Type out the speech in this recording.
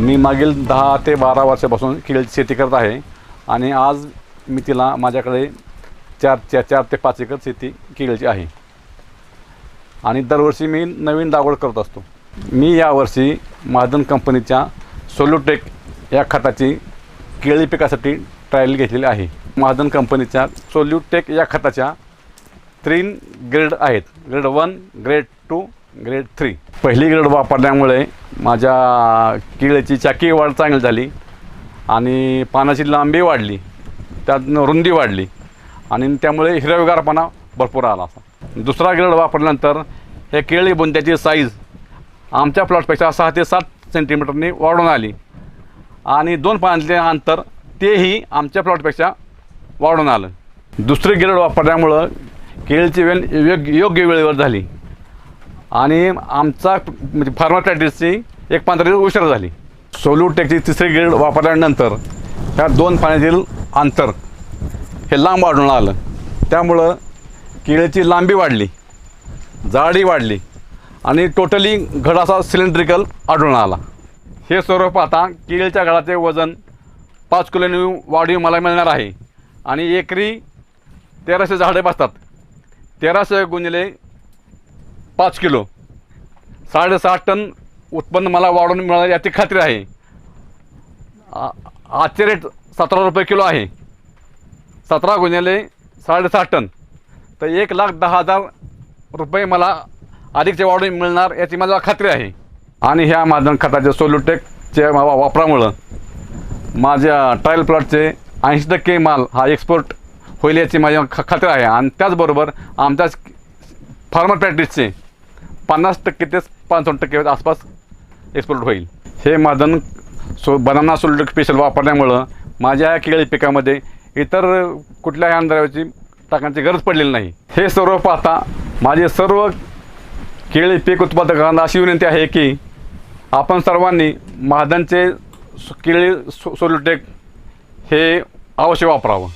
मी मागील दहा ते बारा वर्षापासून केळीची शेती करत आहे. आणि आज मी तिला माझ्याकडे चार चार चार ते पाच एकर शेती केळीची आहे. आणि दरवर्षी मी नवीन लागवड करत असतो. मी यावर्षी महाजन कंपनीच्या सोलोटेक या खताची केळी पिकासाठी ट्रायल घेतलेली आहे. महाजन कंपनीच्या सोल्युटेक या खताच्या तीन ग्रेड आहेत. Grade one grade two grade three पहिली ग्रेड वापरल्यामुळे माझ्या केळीची चाकी वाढ चांगली झाली आणि पानाची लांबी वाढली त्यात रुंदी वाढली आणि त्यामुळे हिरवगारपणा भरपूर आला असा. दुसरा ग्रेड वापरल्यानंतर हे केळी बुंद्याची साईज आमच्या प्लॉटपेक्षा सहा ते सात सेंटीमीटरनी वाढून आली आणि दोन पानातले अंतर तेही आमच्या प्लॉटपेक्षा वाढून आलं. दुसरी ग्रेड वापरल्यामुळं केळीची वेन योग्य योग्य वेळेवर झाली. आणि आमचा म्हणजे फार्मर प्रॅक्टिसची एक पंधरा दिवस उशीर झाली. सोल्यूटेकची तिसरी ग्रेड वापरल्यानंतर ह्या दोन पाण्यातील अंतर हे लांब वाढून आलं. त्यामुळं केळीची लांबी वाढली जाडी वाढली आणि टोटली घडाचा सिलेंड्रिकल आढळून आला. हे सर्व पाहता केळीच्या घडाचे वजन पाच किलोनी वाढीव मला मिळणार आहे. आणि एकरी तेराशे झाडे बसतात. तेराशे गुणिले पाच किलो. साडेसात टन उत्पन्न मला वाढून मिळणार याची खात्री आहे. आ- आजचे रेट सतरा रुपये किलो आहे. सतरा गुन्ह्याले साडेसात टन. तर एक लाख दहा हजार रुपये मला अधिकचे वाढून मिळणार याची मला खात्री आहे. आणि ह्या माझ्या खताच्या सोल्युटेकच्या वापरामुळं माझ्या ट्रायल प्लॉटचे ऐंशी टक्के माल हा एक्सपोर्ट होईल याची माझ्या ख खात्री आहे. आणि त्याचबरोबर आमच्या फार्मर प्रॅक्टिसचे पन्नास टक्के ते पंचावन्न टक्के आसपास एक्सपोर्ट होईल. हे मादन सो बनाना सोल्ड स्पेशल वापरल्यामुळं माझ्या केळी पिकामध्ये इतर कुठल्याही अंधाराची टाकण्याची गरज पडलेली नाही. हे सर्व पाहता माझे सर्व केळी पीक उत्पादकांना अशी विनंती आहे की आपण सर्वांनी महादनचे केळी सो सोल्युटेक हे अवश्य वापरावं.